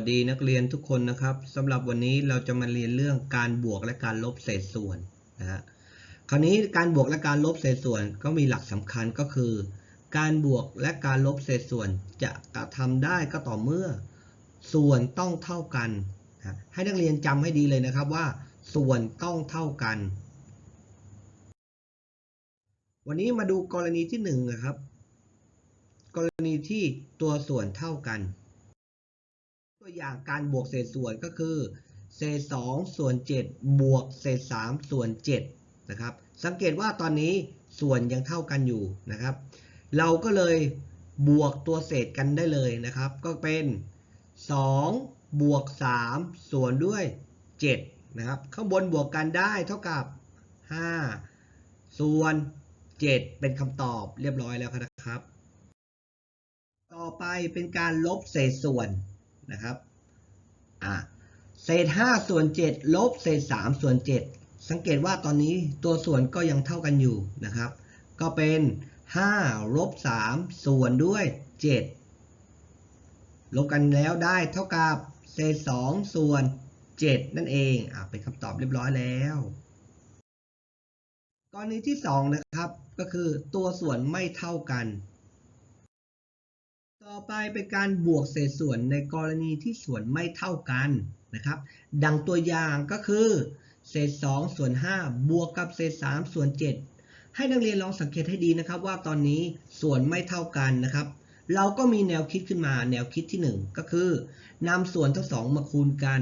วัสดีนักเรียนทุกคนนะครับสำหรับวันนี้เราจะมาเรียนเรื่องการบวกและการลบเศษส่วนนะฮะคราวนี้การบวกและการลบเศษส่วนก็มีหลักสำคัญก็คือ การบวกและการลบเศษส่วนจะกระทำได้ก็ต่อเมื่อ ส่วนต้องเท่ากันนะให้นักเรียนจำให้ดีเลยนะครับว่า ส่วนต้องเท่ากัน วันนี้มาดูกรณีที่หนึ่งนะครับ กรณีที่ตัวส่วนเท่ากัน ตัวอย่างการบวกเศษส่วนก็คือเศษ2ส่วน7บวกเศษ3ส่วน7นะครับสังเกตว่าตอนนี้ส่วนยังเท่ากันอยู่นะครับ เราก็เลยบวกตัวเศษกันได้เลยนะครับ ก็เป็น 2 บวก 3 ส่วนด้วย7นะครับข้างบนบวกกันได้เท่ากับ 5 ส่วน 7 เป็นคำตอบเรียบร้อยแล้วนะครับ ต่อไปเป็นการลบเศษส่วน นะครับอะเศษ5ส่วน7ลบเศษ3ส่วน7สังเกตว่าตอนนี้ตัวส่วนก็ยังเท่ากันอยู่นะครับ ก็เป็น5ลบ3ส่วนด้วย 7 ลบกันแล้วได้เท่ากับเศษ2ส่วน 7 นั่นเองอะเป็นคำตอบเรียบร้อยแล้วกรณีที่ 2 นะครับ ก็คือตัวส่วนไม่เท่ากัน อไปเป็นการบวกเศษส่วนในกรณีที่ส่วนไม่เท่ากันนะครับ ดังตัวอย่างก็คือเศษ2ส่วน5บวกกับเศษ3ส่วน7ให้นักเรียนลองสังเกตให้ดีนะครับว่าตอนนี้ส่วนไม่เท่ากันนะครับ เราก็มีแนวคิดขึ้นมาแนวคิดที่ 1 ก็คือนำส่วนทั้งสองมาคูณกัน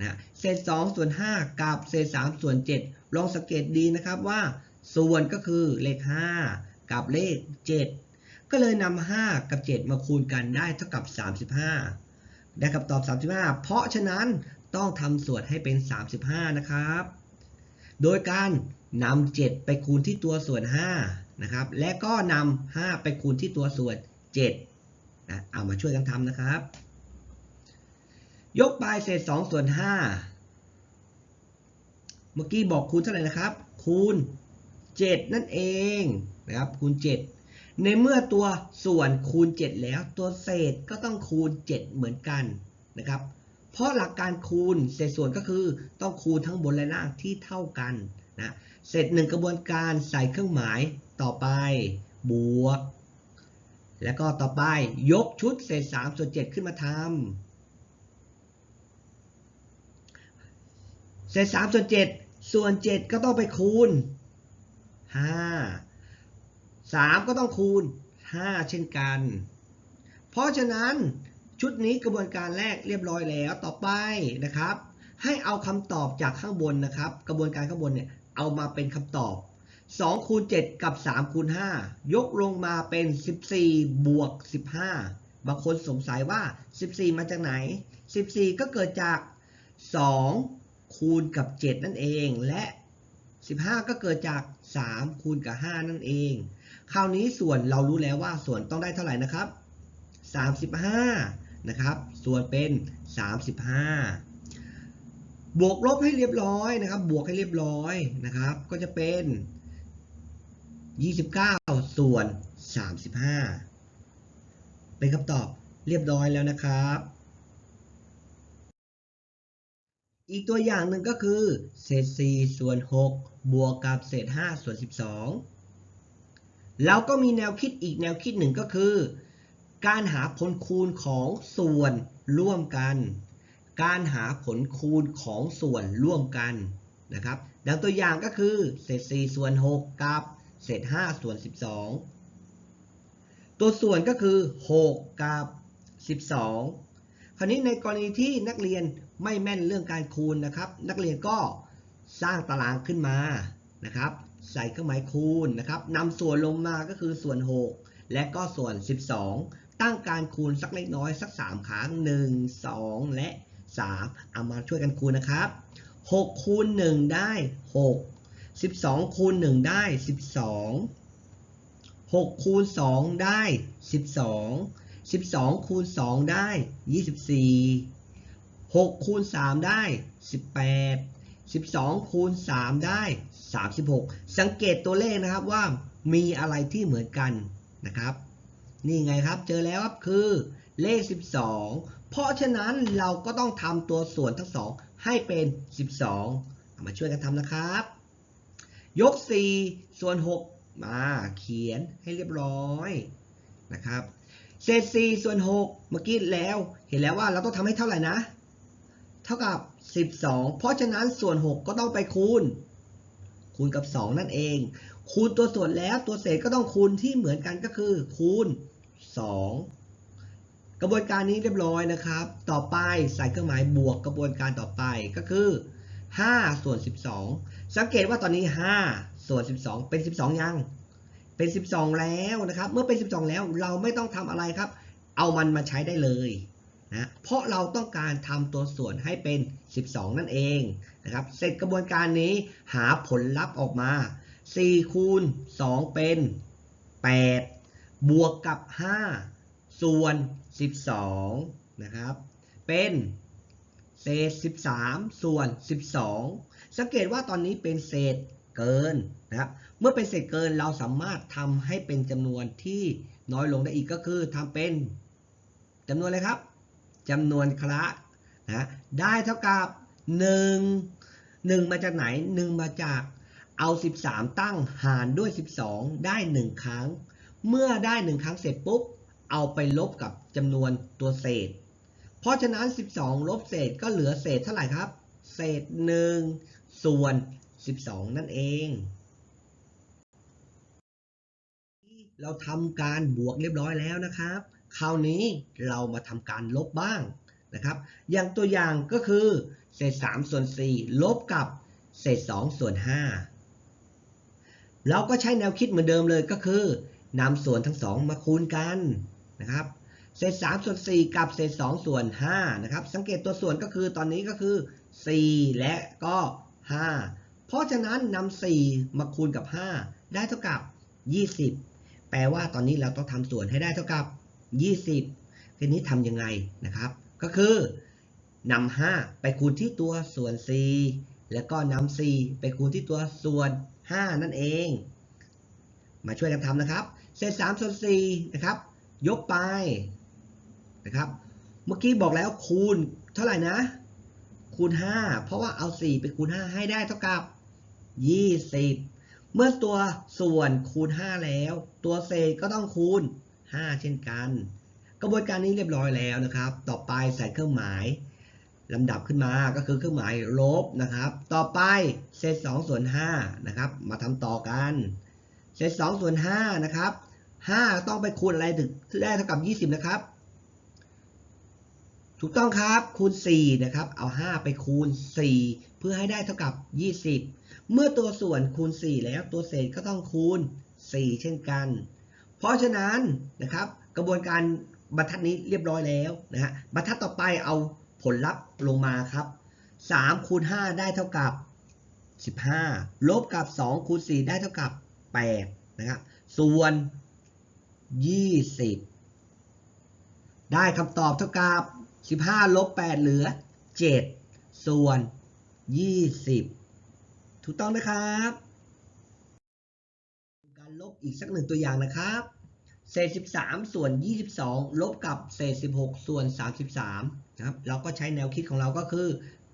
นะเศษ2ส่วน5กับเศษ3ส่วน7ลองสังเกตดีนะครับว่า ส่วนก็คือเลข 5 กับเลข 7 ก็เลยนำ5กับ 7 มาคูณกันได้เท่ากับ 35 ได้คำตอบ 35 เพราะฉะนั้นต้องทำส่วนให้เป็น 35 นะครับ โดยการนำ7ไปคูณที่ตัวส่วน5นะครับ และก็นำ5ไปคูณที่ตัวส่วน7นะเอามาช่วยกันทำนะครับ ยกปลายเศษ2ส่วน5เมื่อกี้บอกคูณเท่าไหร่นะครับ คูณ 7 นั่นเองนะครับ คูณ 7 ในเมื่อตัวส่วนคูณ 7 แล้วตัวเศษก็ต้องคูณ 7 เหมือนกันนะครับ เพราะหลักการคูณเศษส่วนก็คือต้องคูณทั้งบนและล่างที่เท่ากันนะเสร็จหนึ่งกระบวนการใส่เครื่องหมายต่อไปบวก แล้วก็ต่อไปยกชุดเศษ3ส่วน7ขึ้นมาทำเศษ3ส่วน7ส่วน 7 ก็ต้องไปคูณ 5 3 ก็ต้องคูณ 5 เช่นกัน เพราะฉะนั้นชุดนี้กระบวนการแรกเรียบร้อยแล้วต่อไปนะครับ ให้เอาคำตอบจากข้างบนนะครับ กระบวนการข้างบนเนี่ยเอามาเป็นคำตอบ2คูณ7กับ3คูณ5ยกลงมาเป็น 14 บวก 15 บางคนสงสัยว่า 14 มาจากไหน 14 ก็เกิดจาก 2 คูณกับ 7 นั่นเอง และ 15 ก็เกิดจาก 3 คูณกับ 5 นั่นเอง คราวนี้ส่วนเรารู้แล้วว่าส่วนต้องได้เท่าไหร่นะครับ 35 นะครับ ส่วนเป็น 35 บวกลบให้เรียบร้อยนะครับ บวกให้เรียบร้อยนะครับ ก็จะเป็น 29 ส่วน 35 เป็นคำตอบเรียบร้อยแล้วนะครับ อีกตัวอย่างหนึ่งก็คือ เศษ 4 ส่วน 6 บวกกับเศษ 5 ส่วน 12 เราก็มีแนวคิดอีกแนวคิดหนึ่งก็คือ การหาผลคูณของส่วนร่วมกัน การหาผลคูณของส่วนร่วมกันนะครับ ดังตัวอย่างก็คือเศษ4ส่วน6กับเศษ5ส่วน12 ตัวส่วนก็คือ 6 กับ 12 คราวนี้ในกรณีที่นักเรียนไม่แม่นเรื่องการคูณนะครับ นักเรียนก็สร้างตารางขึ้นมานะครับ ใส่เครื่องหมายคูณนะครับนำส่วนลงมาก็คือส่วน 6 และก็ส่วน 12 ตั้งการคูณสักเล็กน้อยสัก 3 ครั้ง 1 2 และ 3 เอามาช่วยกันคูณนะครับ 6 คูณ 1 ได้ 6 12 คูณ 1 ได้ 12 6 คูณ 2 ได้ 12 12 คูณ 2 ได้ 24 6 คูณ 3 ได้ 18 12 คูณ 3 ได้ 36 สังเกตตัวเลขนะครับว่ามีอะไรที่เหมือนกันนะครับ นี่ไงครับเจอแล้วครับคือเลข 12 เพราะฉะนั้นเราก็ต้องทำตัวส่วนทั้งสองให้เป็น 12เอามาช่วยกันทำนะครับ ยก 4 ส่วน 6 มาเขียนให้เรียบร้อยนะครับ เศษ 4 ส่วน 6 เมื่อกี้แล้วเห็นแล้วว่าเราต้องทำให้เท่าไหร่นะ เท่ากับ 12 เพราะฉะนั้นส่วน 6 ก็ต้องไปคูณ คูณกับ 2 นั่นเอง คูณตัวส่วนแล้วตัวเศษก็ต้องคูณที่เหมือนกันก็คือ คูณ 2 กระบวนการนี้เรียบร้อยนะครับ ต่อไปใส่เครื่องหมายบวกกระบวนการต่อไปก็คือ 5 ส่วน 12 สังเกตว่าตอนนี้ 5 ส่วน 12 เป็น 12 ยัง เป็น 12 แล้วนะครับ เมื่อเป็น 12 แล้วเราไม่ต้องทำอะไรครับ เอามันมาใช้ได้เลย นะเพราะเราต้องการทำตัวส่วนให้เป็น 12 นั่นเองนะครับเสร็จกระบวนการนี้หาผลลัพธ์ออกมา 4 คูณ 2 เป็น 8 บวกกับ 5 ส่วน 12 นะครับ เป็นเศษ 13 ส่วน 12 สังเกตว่าตอนนี้เป็นเศษเกินนะครับ เมื่อเป็นเศษเกินเราสามารถทำให้เป็นจำนวนที่น้อยลงได้อีกก็คือทำเป็นจำนวนอะไรครับ จำนวนคละนะได้เท่ากับ 1 1 มาจากไหน 1 มาจากเอา 13 ตั้งหารด้วย 12 ได้ 1 ครั้ง เมื่อได้ 1 ครั้งเสร็จปุ๊บ เอาไปลบกับจำนวนตัวเศษ เพราะฉะนั้น 12 ลบเศษก็เหลือเศษเท่าไหร่ครับ เศษ 1 ส่วน 12 นั่นเอง เราทำการบวกเรียบร้อยแล้วนะครับ คราวนี้เรามาทำการลบบ้างนะครับ อย่างตัวอย่างก็คือเศษ3ส่วน4ลบกับเศษ2ส่วน5เราก็ใช้แนวคิดเหมือนเดิมเลยก็คือนำส่วนทั้งสองมาคูณกันนะครับเศษ3ส่วน4กับเศษ2ส่วน5นะครับสังเกตตัวส่วนก็คือตอนนี้ก็คือ 4 และก็ 5 เพราะฉะนั้นนำ4มาคูณกับ 5 ได้เท่ากับ 20 แปลว่าตอนนี้เราต้องทำส่วนให้ได้เท่ากับ 20 ทีนี้ทำยังไงนะครับ ก็คือนำ5ไปคูณที่ตัวส่วน 4 แล้วก็นำ4ไปคูณที่ตัวส่วน 5 นั่นเอง มาช่วยกันทำนะครับ เศษ3ส่วน4นะครับ ยกไปนะครับ เมื่อกี้บอกแล้วคูณเท่าไหร่นะ คูณ 5 เพราะว่าเอา 4 ไปคูณ 5 ให้ได้เท่ากับ 20 เมื่อตัวส่วนคูณ 5 แล้ว ตัวเศษก็ต้องคูณ 5 เช่นกัน กระบวนการนี้เรียบร้อยแล้วนะครับ ต่อไปใส่เครื่องหมายลำดับขึ้นมาก็คือเครื่องหมายลบนะครับ ต่อไปเศษ2ส่วน5นะครับ มาทำต่อกันเศษ2ส่วน5นะครับ5ต้องไปคูณอะไรถึงได้เท่ากับ 20 นะครับ ถูกต้องครับคูณ 4 นะครับ เอา 5 ไปคูณ 4 เพื่อให้ได้เท่ากับ 20 เมื่อตัวส่วนคูณ 4 แล้วตัวเศษก็ต้องคูณ 4 เช่นกัน เพราะฉะนั้นนะครับกระบวนการบรรทัดนี้เรียบร้อยแล้วนะฮะบรรทัดต่อไปเอาผลลัพธ์ลงมาครับ3คูณ5ได้เท่ากับ 15 ลบกับ2คูณ4ได้เท่ากับ8นะครับส่วน 20 ได้คำตอบเท่ากับ 15 ลบ 8 เหลือ 7 ส่วน 20 ถูกต้องนะครับ การลบอีกสักหนึ่งตัวอย่างนะครับ เศษ 13 ส่วน 22 ลบกับเศษ 16 ส่วน 33นะครับเราก็ใช้แนวคิดของเราก็คือ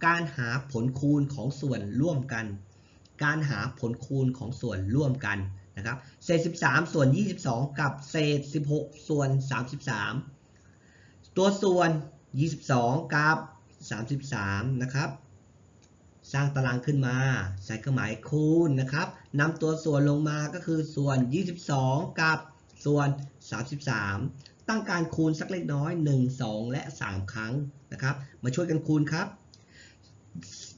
การหาผลคูณของส่วนร่วมกัน การหาผลคูณของส่วนร่วมกันนะครับเศษ 13 ส่วน 22 กับเศษ 16 ส่วน 33 ตัวส่วน 22 กับ 33 นะครับ สร้างตารางขึ้นมา ใส่เครื่องหมายคูณนะครับนำตัวส่วนลงมาก็คือส่วน 22 กับ ส่วน 33 ตั้งการคูณสักเล็กน้อย 1 2 และ 3 ครั้งนะครับ มาช่วยกันคูณครับ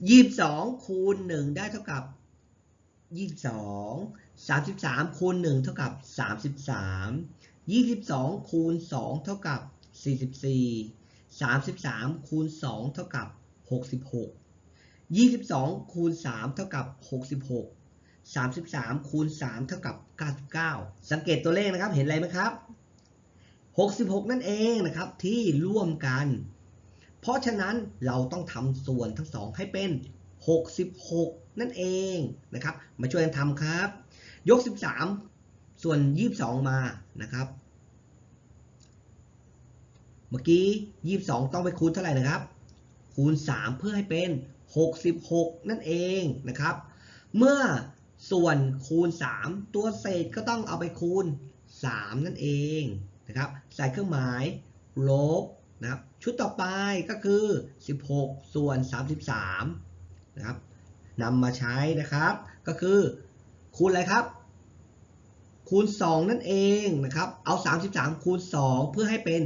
22 คูณ 1 ได้เท่ากับ 22 33 คูณ 1 เท่ากับ 33 22 คูณ 2 เท่ากับ 44 33 คูณ 2 เท่ากับ 66 22 คูณ 3 เท่ากับ 66 33 คูณ 3 เท่ากับ 99 สังเกตตัวเลขนะครับเห็นอะไรไหมครับ 66 นั่นเองนะครับที่ร่วมกัน เพราะฉะนั้นเราต้องทำส่วนทั้งสองให้เป็น 66 นั่นเองนะครับ มาช่วยกันทำครับ ยก 13 ส่วน 22 มานะครับ เมื่อกี้ 22 ต้องไปคูณเท่าไหร่นะครับ คูณ 3 เพื่อให้เป็น 66 นั่นเองนะครับ เมื่อ ส่วนคูณ 3 ตัวเศษก็ต้องเอาไปคูณ 3 นั่นเองนะครับใส่เครื่องหมายลบนะครับชุดต่อไปก็คือ 16 ส่วน 33นะครับนำมาใช้นะครับก็คือคูณอะไรครับ คูณ 2 นั่นเองนะครับเอา 33 คูณ 2 เพื่อให้เป็น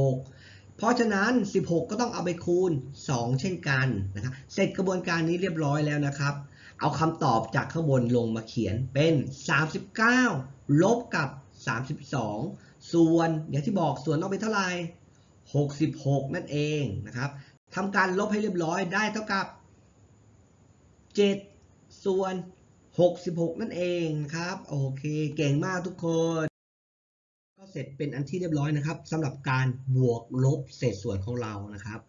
66 เพราะฉะนั้น 16 ก็ต้องเอาไปคูณ 2 เช่นกันนะครับเสร็จกระบวนการนี้เรียบร้อยแล้วนะครับ เอาคำตอบจากข้างบนลงมาเขียนเป็น 39 ลบกับ 32 ส่วนอย่างที่บอกส่วนต้องเป็นเท่าไหร่ 66 นั่นเองนะครับทำการลบให้เรียบร้อยได้เท่ากับ 7 ส่วน 66 นั่นเองครับโอเคเก่งมากทุกคน ก็เสร็จเป็นอันที่เรียบร้อยนะครับสำหรับการบวกลบเศษส่วนของเรานะครับ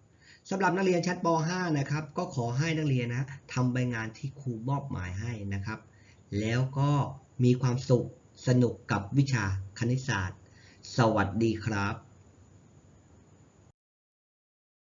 สำหรับนักเรียนชั้นป .5 นะครับ ก็ขอให้นักเรียนนะทำใบงานที่ครูมอบหมายให้นะครับ แล้วก็มีความสุขสนุกกับวิชาคณิตศาสตร์ สวัสดีครับ